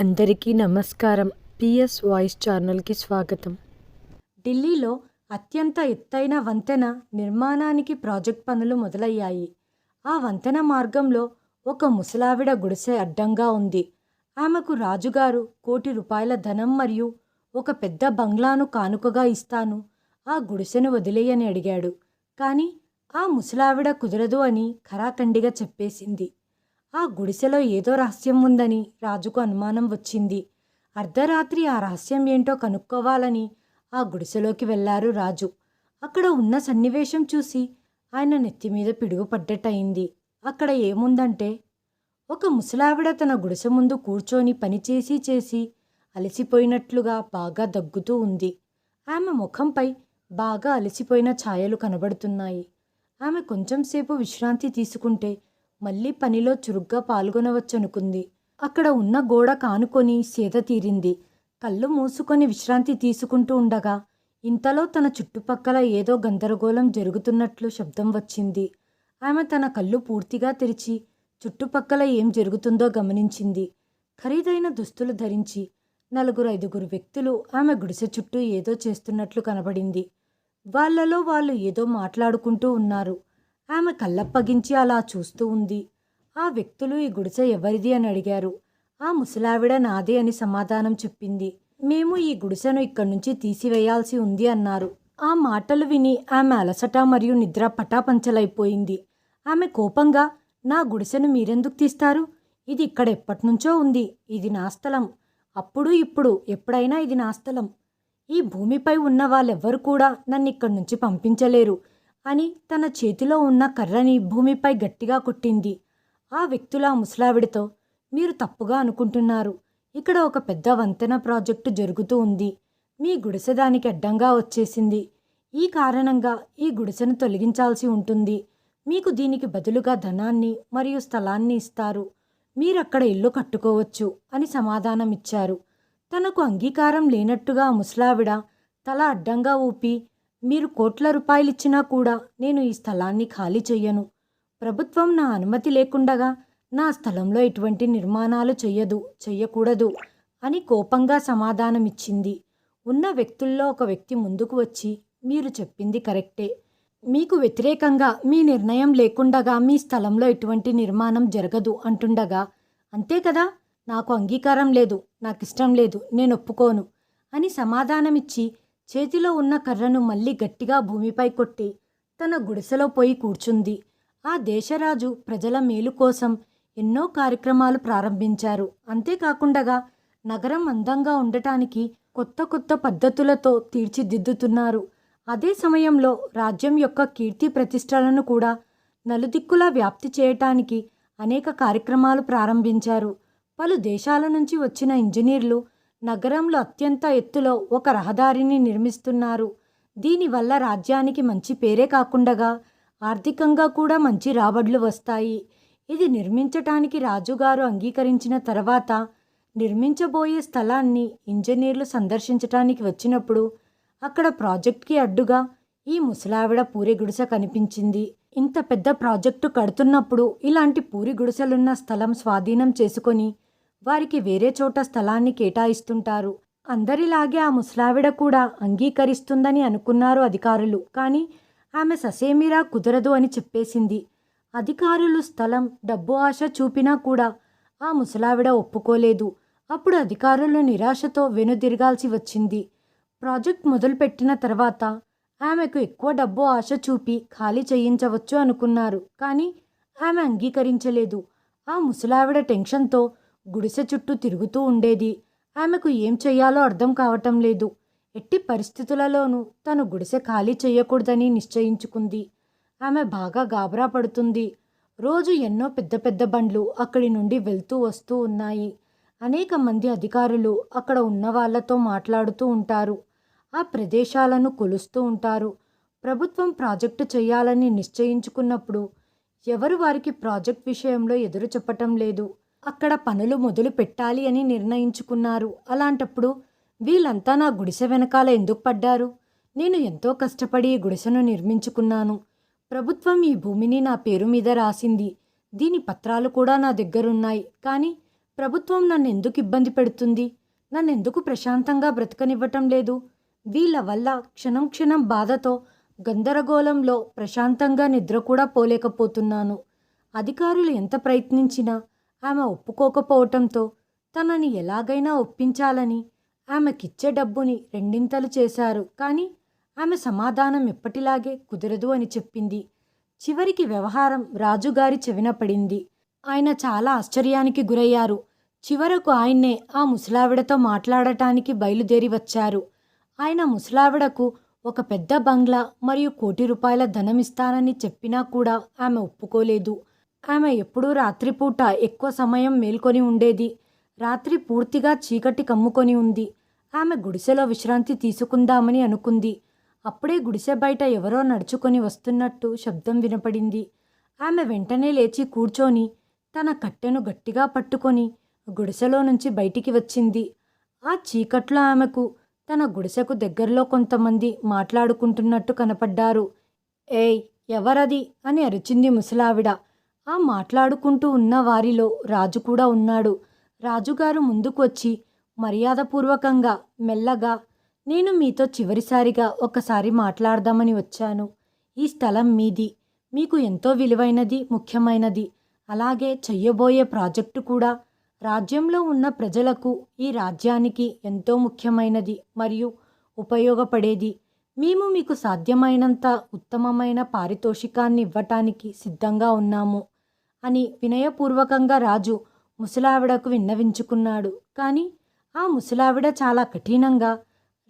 అందరికీ నమస్కారం. PS voice ఛానల్కి స్వాగతం. ఢిల్లీలో అత్యంత ఎత్తైన వంతెన నిర్మాణానికి ప్రాజెక్ట్ పనులు మొదలయ్యాయి. ఆ వంతెన మార్గంలో ఒక ముసలావిడ గుడిసె అడ్డంగా ఉంది. ఆమెకు రాజుగారు కోటి రూపాయల ధనం మరియు ఒక పెద్ద బంగ్లాను కానుకగా ఇస్తాను ఆ గుడిసెను వదిలేయని అడిగాడు. కానీ ఆ ముసలావిడ కుదరదు అని ఖరాఖండిగా చెప్పేసింది. ఆ గుడిసెలో ఏదో రహస్యం ఉందని రాజుకు అనుమానం వచ్చింది. అర్ధరాత్రి ఆ రహస్యం ఏంటో కనుక్కోవాలని ఆ గుడిసెలోకి వెళ్ళారు రాజు. అక్కడ ఉన్న సన్నివేశం చూసి ఆయన నెత్తి మీద పిడుగు పడ్డట్టయింది అక్కడ ఏముందంటే ఒక ముసలావిడ తన గుడిసె ముందు కూర్చొని పనిచేసి చేసి అలసిపోయినట్లుగా బాగా దగ్గుతూ ఉంది. ఆమె ముఖంపై బాగా అలసిపోయిన ఛాయలు కనబడుతున్నాయి. ఆమె కొంచెం సేపు విశ్రాంతి తీసుకుంటే మళ్ళీ పనిలో చురుగ్గా పాల్గొనవచ్చనుకుంది. అక్కడ ఉన్న గోడ కానుకొని సేద తీరింది. కళ్ళు మూసుకొని విశ్రాంతి తీసుకుంటూ ఉండగా ఇంతలో తన చుట్టుపక్కల ఏదో గందరగోళం జరుగుతున్నట్లు శబ్దం వచ్చింది. ఆమె తన కళ్ళు పూర్తిగా తెరిచి చుట్టుపక్కల ఏం జరుగుతుందో గమనించింది. ఖరీదైన దుస్తులు ధరించి నలుగురు ఐదుగురు వ్యక్తులు ఆమె గుడిసె చుట్టూ ఏదో చేస్తున్నట్లు కనబడింది. వాళ్ళలో వాళ్ళు ఏదో మాట్లాడుకుంటూ ఉన్నారు. ఆమె కళ్ళప్పగించి అలా చూస్తూ ఉంది. ఆ వ్యక్తులు ఈ గుడిసె ఎవరిది అని అడిగారు. ఆ ముసలావిడ నాదే అని సమాధానం చెప్పింది. మేము ఈ గుడిసెను ఇక్కడి నుంచి తీసివేయాల్సి ఉంది అన్నారు. ఆ మాటలు విని ఆమె అలసట మరియు నిద్ర పటాపంచలైపోయింది. ఆమె కోపంగా నా గుడిసెను మీరెందుకు తీస్తారు? ఇది ఇక్కడ ఎప్పటినుంచో ఉంది. ఇది నా స్థలం. అప్పుడు ఇప్పుడు ఎప్పుడైనా ఇది నా స్థలం. ఈ భూమిపై ఉన్న వాళ్ళెవ్వరు కూడా నన్ను ఇక్కడి నుంచి పంపించలేరు. అని తన చేతిలో ఉన్న కర్రని భూమిపై గట్టిగా కొట్టింది. ఆ వ్యక్తుల ముసలావిడితో మీరు తప్పుగా అనుకుంటున్నారు. ఇక్కడ ఒక పెద్ద వంతెన ప్రాజెక్టు జరుగుతూ ఉంది. మీ గుడిసె దానికి అడ్డంగా వచ్చేసింది. ఈ కారణంగా ఈ గుడిసెను తొలగించాల్సి ఉంటుంది. మీకు దీనికి బదులుగా ధనాన్ని మరియు స్థలాన్ని ఇస్తారు. మీరక్కడ ఇల్లు కట్టుకోవచ్చు అని సమాధానం ఇచ్చారు తనకు అంగీకారం లేనట్టుగా ముసలావిడ తల అడ్డంగా ఊపి మీరు కోట్ల రూపాయలిచ్చినా కూడా నేను ఈ స్థలాన్ని ఖాళీ చెయ్యను. ప్రభుత్వం నా అనుమతి లేకుండగా నా స్థలంలో ఎటువంటి నిర్మాణాలు చెయ్యదు చెయ్యకూడదు అని కోపంగా సమాధానమిచ్చింది. ఉన్న వ్యక్తుల్లో ఒక వ్యక్తి ముందుకు వచ్చి మీరు చెప్పింది కరెక్టే. మీకు వ్యతిరేకంగా మీ నిర్ణయం లేకుండగా మీ స్థలంలో ఎటువంటి నిర్మాణం జరగదు అంటుండగా అంతే కదా? నాకు అంగీకారం లేదు నాకు ఇష్టం లేదు నేను ఒప్పుకోను అని సమాధానమిచ్చి చేతిలో ఉన్న కర్రను మళ్ళీ గట్టిగా భూమిపై కొట్టి తన గుడిసెలో పోయి కూర్చుంది. ఆ దేశరాజు ప్రజల మేలు కోసం ఎన్నో కార్యక్రమాలు ప్రారంభించారు. అంతేకాకుండా నగరం అందంగా ఉండటానికి కొత్త కొత్త పద్ధతులతో తీర్చిదిద్దుతున్నారు. అదే సమయంలో రాజ్యం యొక్క కీర్తి ప్రతిష్టలను కూడా నలుదిక్కులా వ్యాప్తి చేయటానికి అనేక కార్యక్రమాలు ప్రారంభించారు. పలు దేశాల నుంచి వచ్చిన ఇంజనీర్లు నగరంలో అత్యంత ఎత్తులో ఒక రహదారిని నిర్మిస్తున్నారు. దీనివల్ల రాజ్యానికి మంచి పేరే కాకుండగా ఆర్థికంగా కూడా మంచి రాబడులు వస్తాయి. ఇది నిర్మించటానికి రాజుగారు అంగీకరించిన తర్వాత నిర్మించబోయే స్థలాన్ని ఇంజనీర్లు సందర్శించటానికి వచ్చినప్పుడు అక్కడ ప్రాజెక్ట్కి అడ్డుగా ఈ ముసలావిడ పూరి గుడిసె కనిపించింది. ఇంత పెద్ద ప్రాజెక్టు కడుతున్నప్పుడు ఇలాంటి పూరి గుడిసెలున్న స్థలం స్వాధీనం చేసుకొని వారికి వేరే చోట స్థలాన్ని కేటాయిస్తుంటారు. అందరిలాగే ఆ ముసలావిడ కూడా అంగీకరిస్తుందని అనుకున్నారు అధికారులు. కానీ ఆమె ససేమిరా కుదరదు అని చెప్పేసింది. అధికారులు స్థలం డబ్బు ఆశ చూపినా కూడా ఆ ముసలావిడ ఒప్పుకోలేదు. అప్పుడు అధికారులు నిరాశతో వెనుదిరగాల్సి వచ్చింది. ప్రాజెక్ట్ మొదలుపెట్టిన తర్వాత ఆమెకు ఎక్కువ డబ్బు ఆశ చూపి ఖాళీ చేయించవచ్చు అనుకున్నారు. కానీ ఆమె అంగీకరించలేదు. ఆ ముసలావిడ టెన్షన్తో గుడిసె చుట్టూ తిరుగుతూ ఉండేది. ఆమెకు ఏం చెయ్యాలో అర్థం కావటం లేదు. ఎట్టి పరిస్థితులలోనూ తను గుడిసె ఖాళీ చేయకూడదని నిశ్చయించుకుంది. ఆమె బాగా గాబరా పడుతుంది. రోజు ఎన్నో పెద్ద పెద్ద బండ్లు అక్కడి నుండి వెళ్తూ వస్తూ ఉన్నాయి. అనేక మంది అధికారులు అక్కడ ఉన్న వాళ్ళతో మాట్లాడుతూ ఉంటారు. ఆ ప్రదేశాలను కొలుస్తూ ఉంటారు. ప్రభుత్వం ప్రాజెక్టు చేయాలని నిశ్చయించుకున్నప్పుడు ఎవరు వారికి ప్రాజెక్ట్ విషయంలో ఎదురు చెప్పటం లేదు. అక్కడ పనులు మొదలు పెట్టాలి అని నిర్ణయించుకున్నారు. అలాంటప్పుడు వీళ్ళంతా నా గుడిసె వెనకాల ఎందుకు పడ్డారు? నేను ఎంతో కష్టపడి ఈ గుడిసెను నిర్మించుకున్నాను. ప్రభుత్వం ఈ భూమిని నా పేరు మీద రాసింది. దీని పత్రాలు కూడా నా దగ్గరున్నాయి. కానీ ప్రభుత్వం నన్ను ఎందుకు ఇబ్బంది పెడుతుంది? నన్ను ఎందుకు ప్రశాంతంగా బ్రతకనివ్వటం లేదు? వీళ్ళ వల్ల క్షణం క్షణం బాధతో గందరగోళంలో ప్రశాంతంగా నిద్ర కూడా పోలేకపోతున్నాను. అధికారులు ఎంత ప్రయత్నించినా ఆమె ఒప్పుకోకపోవటంతో తనని ఎలాగైనా ఒప్పించాలని ఆమెకిచ్చే డబ్బుని రెండింతలు చేశారు. కానీ ఆమె సమాధానం ఎప్పటిలాగే కుదరదు అని చెప్పింది. చివరికి వ్యవహారం రాజుగారి చెవిన పడింది. ఆయన చాలా ఆశ్చర్యానికి గురయ్యారు. చివరకు ఆయన్నే ఆ ముసలావిడతో మాట్లాడటానికి బయలుదేరి వచ్చారు. ఆయన ముసలావిడకు ఒక పెద్ద బంగ్లా మరియు కోటి రూపాయల ధనం ఇస్తానని చెప్పినా కూడా ఆమె ఒప్పుకోలేదు. ఆమె ఎప్పుడూ రాత్రిపూట ఎక్కువ సమయం మేల్కొని ఉండేది. రాత్రి పూర్తిగా చీకటి కమ్ముకొని ఉంది. ఆమె గుడిసెలో విశ్రాంతి తీసుకుందామని అనుకుంది. అప్పుడే గుడిసె బయట ఎవరో నడుచుకొని వస్తున్నట్టు శబ్దం వినపడింది. ఆమె వెంటనే లేచి కూర్చొని తన కట్టెను గట్టిగా పట్టుకొని గుడిసెలో నుంచి బయటికి వచ్చింది. ఆ చీకట్లో ఆమెకు తన గుడిసెకు దగ్గరలో కొంతమంది మాట్లాడుకుంటున్నట్టు కనపడ్డారు. ఏయ్ ఎవరది? అని అరిచింది ముసలావిడ. ఆ మాట్లాడుకుంటూ ఉన్న వారిలో రాజు కూడా ఉన్నాడు. రాజుగారు ముందుకు వచ్చి మర్యాదపూర్వకంగా మెల్లగా నేను మీతో చివరిసారిగా ఒకసారి మాట్లాడదామని వచ్చాను. ఈ స్థలం మీది. మీకు ఎంతో విలువైనది ముఖ్యమైనది. అలాగే చెయ్యబోయే ప్రాజెక్టు కూడా. రాజ్యంలో ఉన్న ప్రజలకు ఈ రాజ్యానికి ఎంతో ముఖ్యమైనది మరియు ఉపయోగపడేది. మేము మీకు సాధ్యమైనంత ఉత్తమమైన పారితోషికాన్ని ఇవ్వటానికి సిద్ధంగా ఉన్నాము. అని వినయపూర్వకంగా రాజు ముసలావిడకు విన్నవించుకున్నాడు. కానీ ఆ ముసలావిడ చాలా కఠినంగా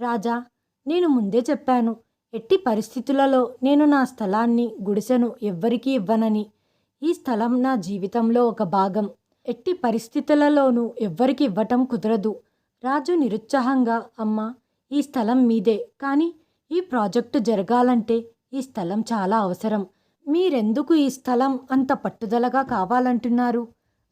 రాజా నేను ముందే చెప్పాను ఎట్టి పరిస్థితులలో నేను నా స్థలాన్ని గుడిసెను ఎవ్వరికీ ఇవ్వనని. ఈ స్థలం నా జీవితంలో ఒక భాగం. ఎట్టి పరిస్థితులలోనూ ఎవ్వరికి ఇవ్వటం కుదరదు. రాజు నిరుత్సాహంగా అమ్మా ఈ స్థలం మీదే. కానీ ఈ ప్రాజెక్టు జరగాలంటే ఈ స్థలం చాలా అవసరం. మీరెందుకు ఈ స్థలం అంత పట్టుదలగా కావాలంటున్నారు?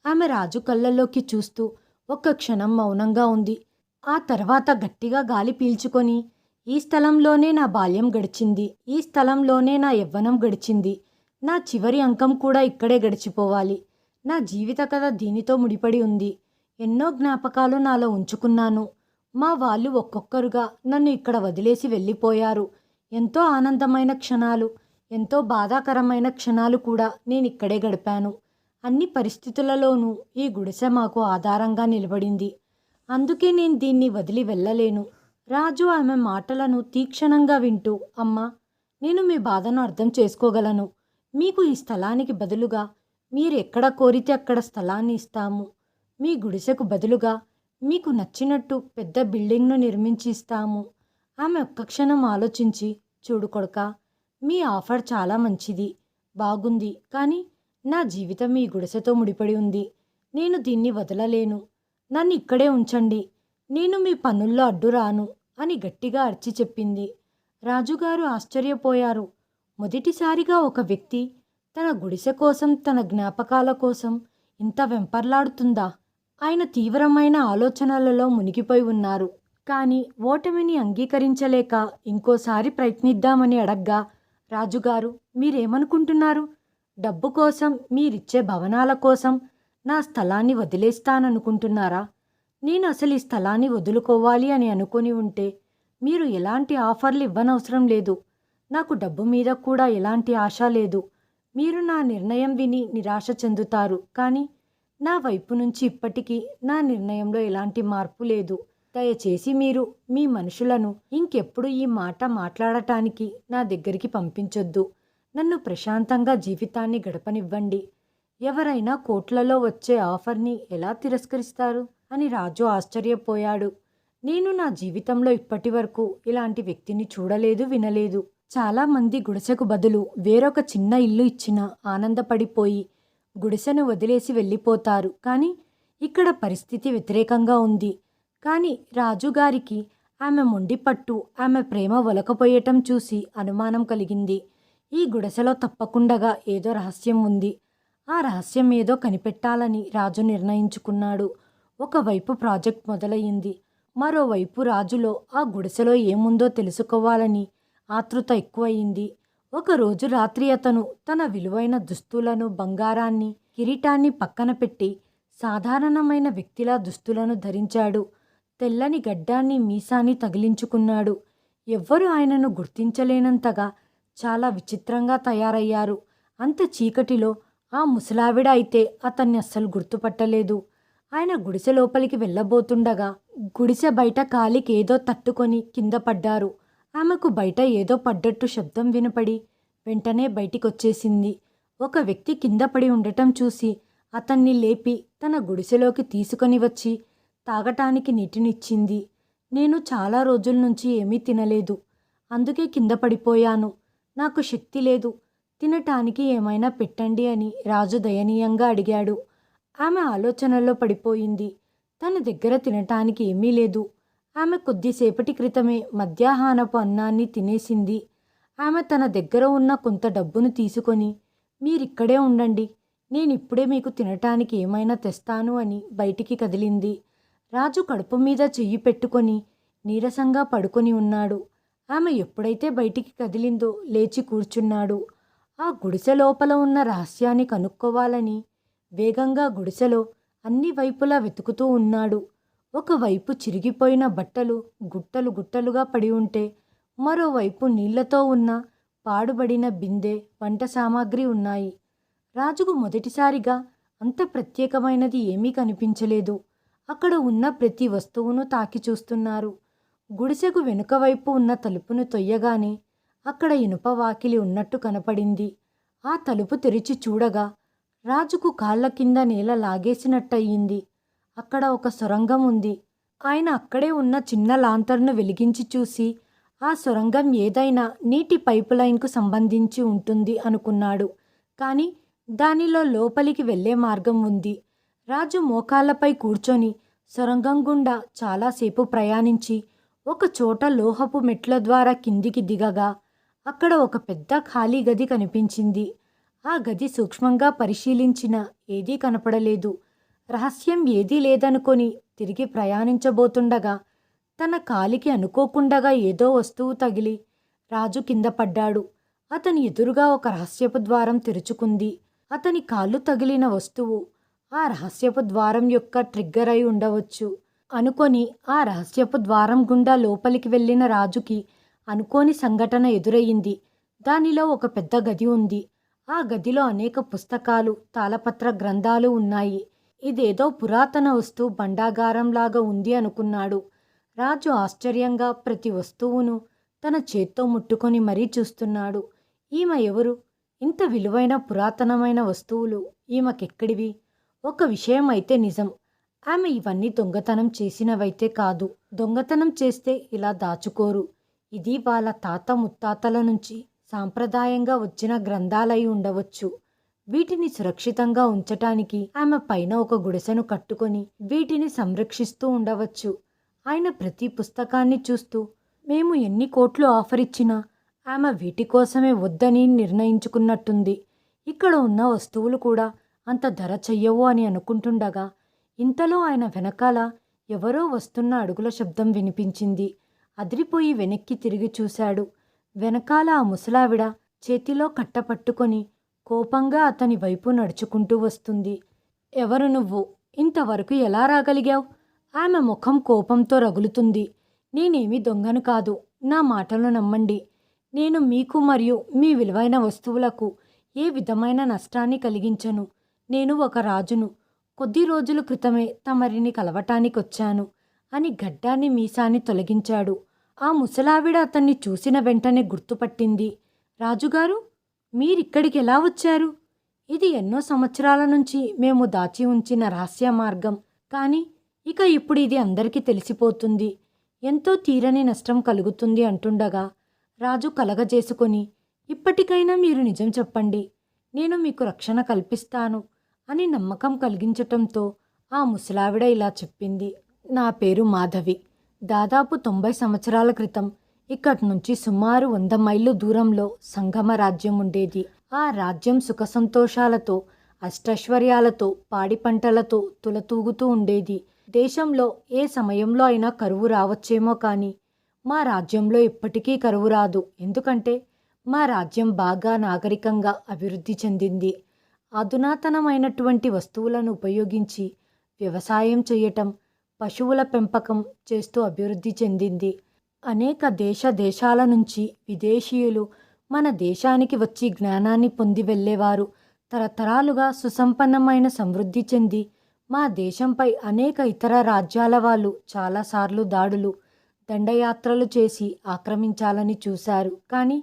ఆమె రాజు కళ్ళల్లోకి చూస్తూ ఒక్క క్షణం మౌనంగా ఉంది. ఆ తర్వాత గట్టిగా గాలి పీల్చుకొని ఈ స్థలంలోనే నా బాల్యం గడిచింది. ఈ స్థలంలోనే నా యవ్వనం గడిచింది. నా చివరి అంకం కూడా ఇక్కడే గడిచిపోవాలి. నా జీవిత కథ దీనితో ముడిపడి ఉంది. ఎన్నో జ్ఞాపకాలు నాలో ఉంచుకున్నాను. మా వాళ్ళు ఒక్కొక్కరుగా నన్ను ఇక్కడ వదిలేసి వెళ్ళిపోయారు. ఎంతో ఆనందమైన క్షణాలు. ఎంతో బాధాకరమైన క్షణాలు కూడా నేను ఇక్కడే గడిపాను. అన్ని పరిస్థితులలోనూ ఈ గుడిసె మాకు ఆధారంగా నిలబడింది. అందుకే నేను దీన్ని వదిలి వెళ్ళలేను. రాజు ఆమె మాటలను తీక్షణంగా వింటూ అమ్మా నేను మీ బాధను అర్థం చేసుకోగలను. మీకు ఈ స్థలానికి బదులుగా మీరు ఎక్కడ కోరితే అక్కడ స్థలాన్ని ఇస్తాము. మీ గుడిసెకు బదులుగా మీకు నచ్చినట్టు పెద్ద బిల్డింగ్ను నిర్మించి ఇస్తాము. ఆమె ఒక్క క్షణం ఆలోచించి చూడు కొడుకా మీ ఆఫర్ చాలా మంచిది బాగుంది కానీ నా జీవితం మీ గుడిసెతో ముడిపడి ఉంది. నేను దీన్ని వదలలేను. నన్ను ఇక్కడే ఉంచండి. నేను మీ పనుల్లో అడ్డు రాను అని గట్టిగా అర్చి చెప్పింది. రాజుగారు ఆశ్చర్యపోయారు. మొదటిసారిగా ఒక వ్యక్తి తన గుడిసె కోసం తన జ్ఞాపకాల కోసం ఇంత వెంపర్లాడుతుందా? ఆయన తీవ్రమైన ఆలోచనలలో మునిగిపోయి ఉన్నారు. కానీ ఓటమిని అంగీకరించలేక ఇంకోసారి ప్రయత్నిద్దామని అడగ్గా రాజుగారు మీరేమనుకుంటున్నారు? డబ్బు కోసం మీరిచ్చే భవనాల కోసం నా స్థలాన్ని వదిలేస్తాననుకుంటున్నారా? నేను అసలు ఈ స్థలాన్ని వదులుకోవాలి అని అనుకొని ఉంటే మీరు ఎలాంటి ఆఫర్లు ఇవ్వనవసరం లేదు. నాకు డబ్బు మీద కూడా ఎలాంటి ఆశ లేదు. మీరు నా నిర్ణయం విని నిరాశ చెందుతారు. కానీ నా వైపు నుంచి ఇప్పటికీ నా నిర్ణయంలో ఎలాంటి మార్పు లేదు. దయచేసి మీరు మీ మనుషులను ఇంకెప్పుడు ఈ మాట మాట్లాడటానికి నా దగ్గరికి పంపించొద్దు. నన్ను ప్రశాంతంగా జీవితాన్ని గడపనివ్వండి. ఎవరైనా కోట్లలో వచ్చే ఆఫర్ని ఎలా తిరస్కరిస్తారు? అని రాజు ఆశ్చర్యపోయాడు. నేను నా జీవితంలో ఇప్పటి వరకు ఇలాంటి వ్యక్తిని చూడలేదు వినలేదు. చాలామంది గుడిసెకు బదులు వేరొక చిన్న ఇల్లు ఇచ్చిన ఆనందపడిపోయి గుడిసెను వదిలేసి వెళ్ళిపోతారు. కానీ ఇక్కడ పరిస్థితి వ్యతిరేకంగా ఉంది. కానీ రాజుగారికి ఆమె మొండిపట్టు ఆమె ప్రేమ ఒలకపోయటం చూసి అనుమానం కలిగింది. ఈ గుడిసెలో తప్పకుండగా ఏదో రహస్యం ఉంది. ఆ రహస్యం ఏదో కనిపెట్టాలని రాజు నిర్ణయించుకున్నాడు. ఒకవైపు ప్రాజెక్ట్ మొదలయ్యింది. మరోవైపు రాజులో ఆ గుడిసెలో ఏముందో తెలుసుకోవాలని ఆతృత ఎక్కువయింది ఒకరోజు రాత్రి అతను తన విలువైన దుస్తులను బంగారాన్ని కిరీటాన్ని పక్కన పెట్టి సాధారణమైన వ్యక్తిలా దుస్తులను ధరించాడు. తెల్లని గడ్డాన్ని మీసాన్ని తగిలించుకున్నాడు. ఎవ్వరూ ఆయనను గుర్తించలేనంతగా చాలా విచిత్రంగా తయారయ్యారు. అంత చీకటిలో ఆ ముసలావిడ అయితే అతన్ని అస్సలు గుర్తుపట్టలేదు. ఆయన గుడిసె లోపలికి వెళ్ళబోతుండగా గుడిసె బయట కాలికి ఏదో తట్టుకొని కింద పడ్డారు. ఆమెకు బయట ఏదో పడ్డట్టు శబ్దం వినపడి వెంటనే బయటికొచ్చేసింది. ఒక వ్యక్తి కింద పడి ఉండటం చూసి అతన్ని లేపి తన గుడిసెలోకి తీసుకొని వచ్చి తాగటానికి నీటినిచ్చింది. నేను చాలా రోజుల నుంచి ఏమీ తినలేదు. అందుకే కింద పడిపోయాను. నాకు శక్తి లేదు. తినటానికి ఏమైనా పెట్టండి అని రాజు దయనీయంగా అడిగాడు. ఆమె ఆలోచనల్లో పడిపోయింది. తన దగ్గర తినటానికి ఏమీ లేదు. ఆమె కొద్దిసేపటి క్రితమే మధ్యాహ్నపు అన్నాన్ని తినేసింది. ఆమె తన దగ్గర ఉన్న కొంత డబ్బును తీసుకొని మీరిక్కడే ఉండండి. నేనిప్పుడే మీకు తినటానికి ఏమైనా తెస్తాను అని బయటికి కదిలింది. రాజు కడుపు మీద చెయ్యి పెట్టుకొని నీరసంగా పడుకొని ఉన్నాడు. ఆమె ఎప్పుడైతే బయటికి కదిలిందో లేచి కూర్చున్నాడు. ఆ గుడిసె లోపల ఉన్న రహస్యాన్ని కనుక్కోవాలని వేగంగా గుడిసెలో అన్ని వైపులా వెతుకుతూ ఉన్నాడు. ఒకవైపు చిరిగిపోయిన బట్టలు గుట్టలు గుట్టలుగా పడి ఉంటే మరోవైపు నీళ్ళతో ఉన్న పాడుబడిన బిందె వంట సామాగ్రి ఉన్నాయి. రాజుకు మొదటిసారిగా అంత ప్రత్యేకమైనది ఏమీ కనిపించలేదు. అక్కడ ఉన్న ప్రతి వస్తువును తాకి చూస్తున్నారు. గుడిసెకు వెనుక వైపు ఉన్న తలుపును తొయ్యగానే అక్కడ ఇనుప వాకిలి ఉన్నట్టు కనపడింది. ఆ తలుపు తెరిచి చూడగా రాజుకు కాళ్ళ కింద నేల లాగేసినట్టయింది. అక్కడ ఒక సొరంగం ఉంది. ఆయన అక్కడే ఉన్న చిన్న లాంతర్ను వెలిగించి చూసి ఆ సొరంగం ఏదైనా నీటి పైపు లైన్కు సంబంధించి ఉంటుంది అనుకున్నాడు. కానీ దానిలో లోపలికి వెళ్ళే మార్గం ఉంది. రాజు మోకాళ్ళపై కూర్చొని సొరంగం గుండా చాలాసేపు ప్రయాణించి ఒక చోట లోహపు మెట్ల ద్వారా కిందికి దిగగా అక్కడ ఒక పెద్ద ఖాళీ గది కనిపించింది. ఆ గది సూక్ష్మంగా పరిశీలించిన ఏదీ కనపడలేదు. రహస్యం ఏదీ లేదనుకొని తిరిగి ప్రయాణించబోతుండగా తన కాలికి అనుకోకుండగా ఏదో వస్తువు తగిలి రాజు కింద పడ్డాడు. అతని ఎదురుగా ఒక రహస్యపు ద్వారం తెరుచుకుంది. అతని కాళ్ళు తగిలిన వస్తువు ఆ రహస్యపు ద్వారం యొక్క ట్రిగ్గర్ అయి ఉండవచ్చు. అనుకొని ఆ రహస్యపు ద్వారం గుండా లోపలికి వెళ్ళిన రాజుకి అనుకోని సంఘటన ఎదురయ్యింది దానిలో ఒక పెద్ద గది ఉంది. ఆ గదిలో అనేక పుస్తకాలు తాళపత్ర గ్రంథాలు ఉన్నాయి. ఇదేదో పురాతన వస్తువు బండాగారంలాగా ఉంది అనుకున్నాడు. రాజు ఆశ్చర్యంగా ప్రతి వస్తువును తన చేత్తో ముట్టుకొని మరీ చూస్తున్నాడు. ఈమె ఎవరు? ఇంత విలువైన పురాతనమైన వస్తువులు ఈమెకెక్కడివి? ఒక విషయం అయితే నిజం. ఆమె ఇవన్నీ దొంగతనం చేసినవైతే కాదు. దొంగతనం చేస్తే ఇలా దాచుకోరు. ఇది వాళ్ళ తాత ముత్తాతల నుంచి సాంప్రదాయంగా వచ్చిన గ్రంథాలై ఉండవచ్చు. వీటిని సురక్షితంగా ఉంచటానికి ఆమె పైన ఒక గుడిసెను కట్టుకొని వీటిని సంరక్షిస్తూ ఉండవచ్చు. ఆయన ప్రతి పుస్తకాన్ని చూస్తూ మేము ఎన్ని కోట్లు ఆఫర్ ఇచ్చినా ఆమె వీటి కోసమే వద్దని నిర్ణయించుకున్నట్టుంది. ఇక్కడ ఉన్న వస్తువులు కూడా అంత ధర చెయ్యవు అని అనుకుంటుండగా ఇంతలో ఆయన వెనకాల ఎవరో వస్తున్న అడుగుల శబ్దం వినిపించింది. అదిరిపోయి వెనక్కి తిరిగి చూశాడు. వెనకాల ఆ ముసలావిడ చేతిలో కట్ట పట్టుకొని కోపంగా అతని వైపు నడుచుకుంటూ వస్తుంది. ఎవరు నువ్వు? ఇంతవరకు ఎలా రాగలిగావు? ఆమె ముఖం కోపంతో రగులుతుంది. నేనేమి దొంగను కాదు. నా మాటలు నమ్మండి. నేను మీకు మరియు మీ విలువైన వస్తువులకు ఏ విధమైన నష్టాన్ని కలిగించను. నేను ఒక రాజును. కొద్ది రోజుల క్రితమే తమరిని కలవటానికొచ్చాను అని గడ్డాన్ని మీసాన్ని తొలగించాడు. ఆ ముసలావిడ అతన్ని చూసిన వెంటనే గుర్తుపట్టింది. రాజుగారు మీరిక్కడికి ఎలా వచ్చారు? ఇది ఎన్నో సంవత్సరాల నుంచి మేము దాచి ఉంచిన రహస్య మార్గం. కానీ ఇక ఇప్పుడు ఇది అందరికీ తెలిసిపోతుంది. ఎంతో తీరని నష్టం కలుగుతుంది అంటుండగా రాజు కలగజేసుకొని ఇప్పటికైనా మీరు నిజం చెప్పండి. నేను మీకు రక్షణ కల్పిస్తాను. అని నమ్మకం కలిగించటంతో ఆ ముసలావిడ ఇలా చెప్పింది. నా పేరు మాధవి. దాదాపు తొంభై సంవత్సరాల క్రితం ఇక్కడి నుంచి సుమారు వంద మైళ్ళు దూరంలో సంగమ రాజ్యం ఉండేది. ఆ రాజ్యం సుఖ సంతోషాలతో అష్టైశ్వర్యాలతో పాడి పంటలతో తులతూగుతూ ఉండేది. దేశంలో ఏ సమయంలో అయినా కరువు రావచ్చేమో కానీ మా రాజ్యంలో ఇప్పటికీ కరువు రాదు. ఎందుకంటే మా రాజ్యం బాగా నాగరికంగా అభివృద్ధి చెందింది. అధునాతనమైనటువంటి వస్తువులను ఉపయోగించి వ్యవసాయం చేయటం పశువుల పెంపకం చేస్తూ అభివృద్ధి చెందింది. అనేక దేశ దేశాల నుంచి విదేశీయులు మన దేశానికి వచ్చి జ్ఞానాన్ని పొంది వెళ్ళేవారు. తరతరాలుగా సుసంపన్నమైన సమృద్ధి చెంది మా దేశంపై అనేక ఇతర రాజ్యాల వాళ్ళు చాలాసార్లు దాడులు దండయాత్రలు చేసి ఆక్రమించాలని చూశారు. కానీ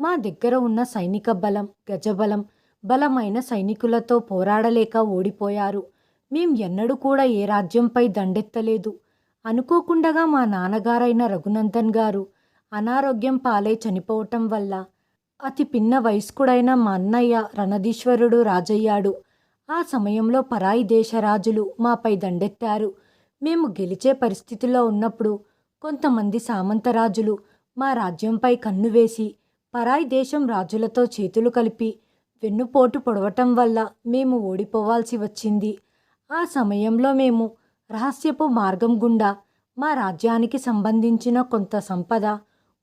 మా దగ్గర ఉన్న సైనిక బలం గజబలం బలమైన సైనికులతో పోరాడలేక ఓడిపోయారు. మేం ఎన్నడూ కూడా ఏ రాజ్యంపై దండెత్తలేదు. అనుకోకుండగా మా నాన్నగారైన రఘునందన్ గారు అనారోగ్యం పాలై చనిపోవటం వల్ల అతి పిన్న వయస్కుడైన మా అన్నయ్య రణధీశ్వరుడు రాజయ్యాడు. ఆ సమయంలో పరాయి దేశ రాజులు మాపై దండెత్తారు. మేము గెలిచే పరిస్థితిలో ఉన్నప్పుడు కొంతమంది సామంతరాజులు మా రాజ్యంపై కన్ను వేసి పరాయి దేశం రాజులతో చేతులు కలిపి వెన్నుపోటు పొడవటం వల్ల మేము ఓడిపోవాల్సి వచ్చింది. ఆ సమయంలో మేము రహస్యపు మార్గం గుండా మా రాజ్యానికి సంబంధించిన కొంత సంపద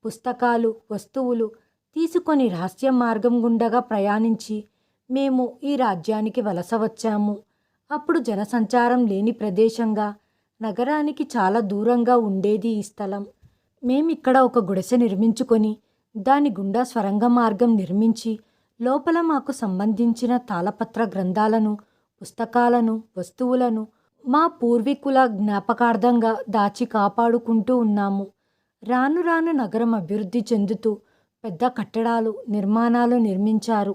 పుస్తకాలు వస్తువులు తీసుకొని రహస్య మార్గం గుండగా ప్రయాణించి మేము ఈ రాజ్యానికి వలస వచ్చాము. అప్పుడు జనసంచారం లేని ప్రదేశంగా నగరానికి చాలా దూరంగా ఉండేది ఈ స్థలం. మేమిక్కడ ఒక గుడిసె నిర్మించుకొని దాని గుండా స్వరంగ మార్గం నిర్మించి లోపల మాకు సంబంధించిన తాళపత్ర గ్రంథాలను పుస్తకాలను వస్తువులను మా పూర్వీకుల జ్ఞాపకార్థంగా దాచి కాపాడుకుంటూ ఉన్నాము. రాను రాను నగరం అభివృద్ధి చెందుతూ పెద్ద కట్టడాలు నిర్మాణాలు నిర్మించారు.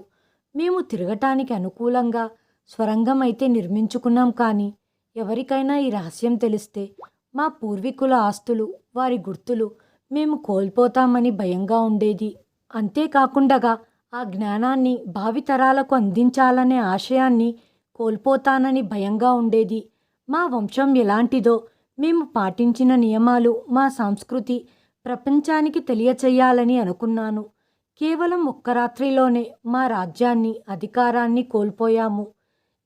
మేము తిరగటానికి అనుకూలంగా స్వరంగం అయితే నిర్మించుకున్నాం కానీ ఎవరికైనా ఈ రహస్యం తెలిస్తే మా పూర్వీకుల ఆస్తులు వారి గుర్తులు మేము కోల్పోతామని భయంగా ఉండేది. అంతేకాకుండగా ఆ జ్ఞానాన్ని భావితరాలకు అందించాలనే ఆశయాన్ని కోల్పోతానని భయంగా ఉండేది. మా వంశం ఎలాంటిదో మేము పాటించిన నియమాలు మా సంస్కృతి ప్రపంచానికి తెలియచేయాలని అనుకున్నాను. కేవలం ఒక్క రాత్రిలోనే మా రాజ్యాన్ని అధికారాన్ని కోల్పోయాము.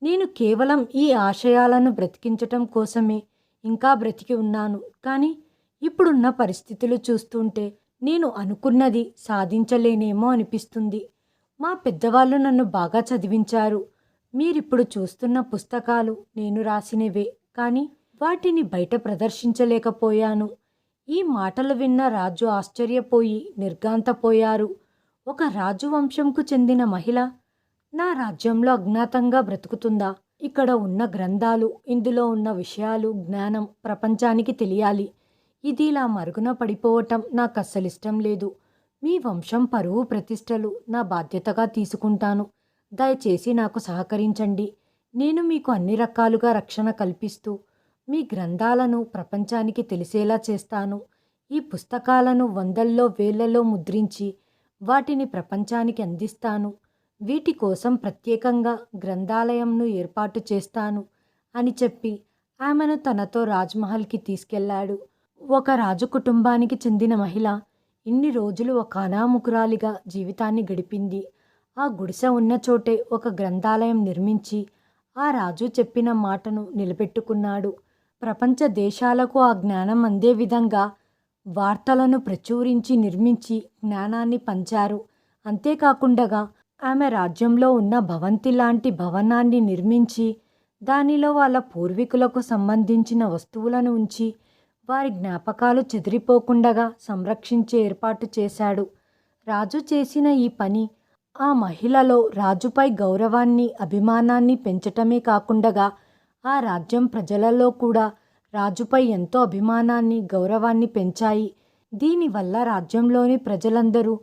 నేను కేవలం ఈ ఆశయాలను బ్రతికించటం కోసమే ఇంకా బ్రతికి ఉన్నాను. కానీ ఇప్పుడున్న పరిస్థితులు చూస్తుంటే నేను అనుకున్నది సాధించలేనేమో అనిపిస్తుంది. మా పెద్దవాళ్ళు నన్ను బాగా చదివించారు. మీరిప్పుడు చూస్తున్న పుస్తకాలు నేను రాసినవే. కానీ వాటిని బయట ప్రదర్శించలేకపోయాను. ఈ మాటలు విన్న రాజు ఆశ్చర్యపోయి నిర్గాంతపోయారు ఒక రాజు వంశంకు చెందిన మహిళ నా రాజ్యంలో అజ్ఞాతంగా బ్రతుకుతుందా? ఇక్కడ ఉన్న గ్రంథాలు ఇందులో ఉన్న విషయాలు జ్ఞానం ప్రపంచానికి తెలియాలి. ఇది ఇలా మరుగున పడిపోవటం నాకు అస్సలు ఇష్టం లేదు. మీ వంశం పరువు ప్రతిష్టలు నా బాధ్యతగా తీసుకుంటాను. దయచేసి నాకు సహకరించండి. నేను మీకు అన్ని రకాలుగా రక్షణ కల్పిస్తూ మీ గ్రంథాలను ప్రపంచానికి తెలిసేలా చేస్తాను. ఈ పుస్తకాలను వందల్లో వేళ్ళలో ముద్రించి వాటిని ప్రపంచానికి అందిస్తాను. వీటి కోసం ప్రత్యేకంగా గ్రంథాలయంను ఏర్పాటు చేస్తాను అని చెప్పి ఆమెను తనతో రాజ్మహల్కి తీసుకెళ్ళాడు. ఒక రాజు కుటుంబానికి చెందిన మహిళ ఇన్ని రోజులు ఒక అనాముకురాలిగా జీవితాన్ని గడిపింది. ఆ గుడిసె ఉన్న చోటే ఒక గ్రంథాలయం నిర్మించి ఆ రాజు చెప్పిన మాటను నిలబెట్టుకున్నాడు. ప్రపంచ దేశాలకు ఆ జ్ఞానం అందే విధంగా వార్తలను ప్రచురించి నిర్మించి జ్ఞానాన్ని పంచారు. అంతేకాకుండా ఆమె రాజ్యంలో ఉన్న భవంతి లాంటి భవనాన్ని నిర్మించి దానిలో వాళ్ళ పూర్వీకులకు సంబంధించిన వస్తువులను ఉంచి వారి జ్ఞాపకాలు చెదిరిపోకుండగా సంరక్షించే ఏర్పాటు చేశాడు. రాజు చేసిన ఈ పని ఆ మహిళలో రాజుపై గౌరవాన్ని అభిమానాన్ని పెంచటమే కాకుండగా ఆ రాజ్యం ప్రజలలో కూడా రాజుపై ఎంతో అభిమానాన్ని గౌరవాన్ని పెంచాయి. దీనివల్ల రాజ్యంలోని ప్రజలందరూ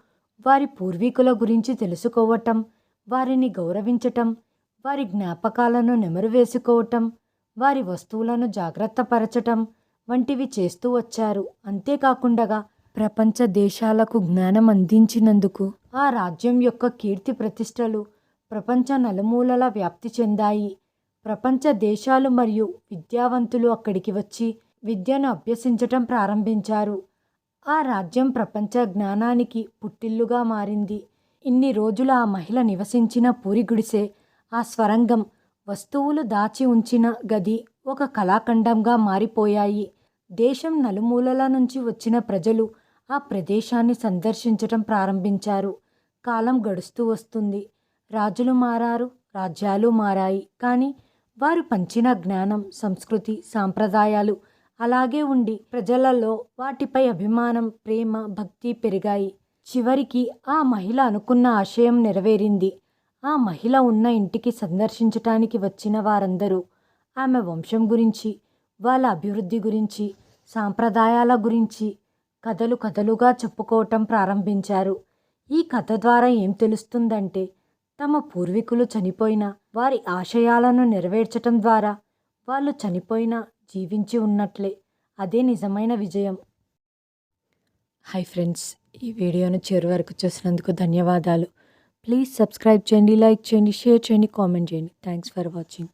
వారి పూర్వీకుల గురించి తెలుసుకోవటం వారిని గౌరవించటం వారి జ్ఞాపకాలను నెమరు వేసుకోవటం వారి వస్తువులను జాగ్రత్తపరచటం వంటివి చేస్తూ వచ్చారు. అంతేకాకుండగా ప్రపంచ దేశాలకు జ్ఞానం అందించినందుకు ఆ రాజ్యం యొక్క కీర్తి ప్రతిష్టలు ప్రపంచ నలుమూలల వ్యాప్తి చెందాయి. ప్రపంచ దేశాలు మరియు విద్యావంతులు అక్కడికి వచ్చి విద్యను అభ్యసించటం ప్రారంభించారు. ఆ రాజ్యం ప్రపంచ జ్ఞానానికి పుట్టిల్లుగా మారింది. ఇన్ని రోజులు ఆ మహిళ నివసించిన పూరి గుడిసె ఆ స్వరంగం వస్తువులు దాచి ఉంచిన గది ఒక కళాఖండంగా మారిపోయాయి. దేశం నలుమూలల నుంచి వచ్చిన ప్రజలు ఆ ప్రదేశాన్ని సందర్శించటం ప్రారంభించారు. కాలం గడుస్తూ వస్తుంది. రాజులు మారారు రాజ్యాలు మారాయి. కానీ వారు పంచిన జ్ఞానం సంస్కృతి సాంప్రదాయాలు అలాగే ఉండి ప్రజలలో వాటిపై అభిమానం ప్రేమ భక్తి పెరిగాయి. చివరికి ఆ మహిళ అనుకున్న ఆశయం నెరవేరింది. ఆ మహిళ ఉన్న ఇంటికి సందర్శించటానికి వచ్చిన వారందరూ ఆమె వంశం గురించి వాళ్ళ అభివృద్ధి గురించి సాంప్రదాయాల గురించి కథలు కథలుగా చెప్పుకోవటం ప్రారంభించారు. ఈ కథ ద్వారా ఏం తెలుస్తుందంటే తమ పూర్వీకులు చనిపోయిన వారి ఆశయాలను నెరవేర్చటం ద్వారా వాళ్ళు చనిపోయినా జీవించి ఉన్నట్లే. అదే నిజమైన విజయం. హాయ్ ఫ్రెండ్స్ ఈ వీడియోను చివరి వరకు చూసినందుకు ధన్యవాదాలు. ప్లీజ్ సబ్స్క్రైబ్ చేయండి లైక్ చేయండి షేర్ చేయండి కామెంట్ చేయండి. Thanks for watching.